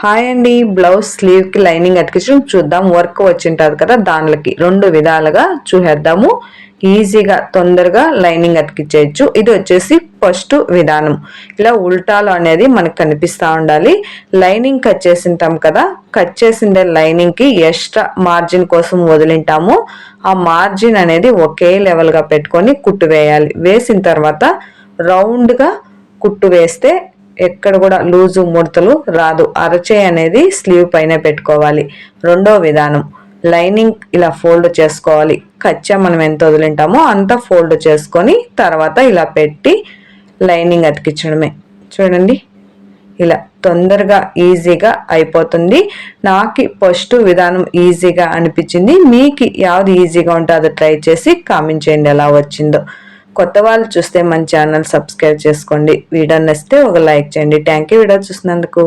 Hi అండి blouse స్లీవ్కి lining అతికించడం చూద్దాం. Work వచ్చింటుంది కదా దానిలోకి రెండు విధాలుగా చూసేద్దాము. ఈజీగా తొందరగా లైనింగ్ అతికించేయచ్చు. ఇది వచ్చేసి ఫస్ట్ విధానం. ఇలా ఉల్టాలు అనేది మనకు కనిపిస్తూ ఉండాలి. లైనింగ్ కట్ చేసింటాం కదా కట్ చేసిండే లైనింగ్కి ఎక్స్ట్రా మార్జిన్ కోసం వదిలింటాము. ఆ మార్జిన్ అనేది ఒకే లెవెల్గా పెట్టుకొని కుట్టు వేయాలి. వేసిన తర్వాత రౌండ్గా కుట్టు వేస్తే ఎక్కడ కూడా లూజు ముడతలు రాదు. అరచే అనేది స్లీవ్ పైన పెట్టుకోవాలి. రెండో విధానం లైనింగ్ ఇలా ఫోల్డ్ చేసుకోవాలి. కచ్చా మనం ఎంత వదిలింటామో అంత ఫోల్డ్ చేసుకొని తర్వాత ఇలా పెట్టి లైనింగ్ అతికించడమే. చూడండి ఇలా తొందరగా ఈజీగా అయిపోతుంది. నాకు ఫస్ట్ విధానం ఈజీగా అనిపించింది. మీకు యావది ఈజీగా ఉంటుందో అది ట్రై చేసి కామెంట్ చేయండి ఎలా వచ్చిందో. కొత్త వాళ్ళు చూస్తే మన ఛానల్ సబ్స్క్రైబ్ చేసుకోండి వీడియో నచ్చితే ఒక లైక్ చేయండి. థ్యాంక్ యూ వీడియో చూసినందుకు.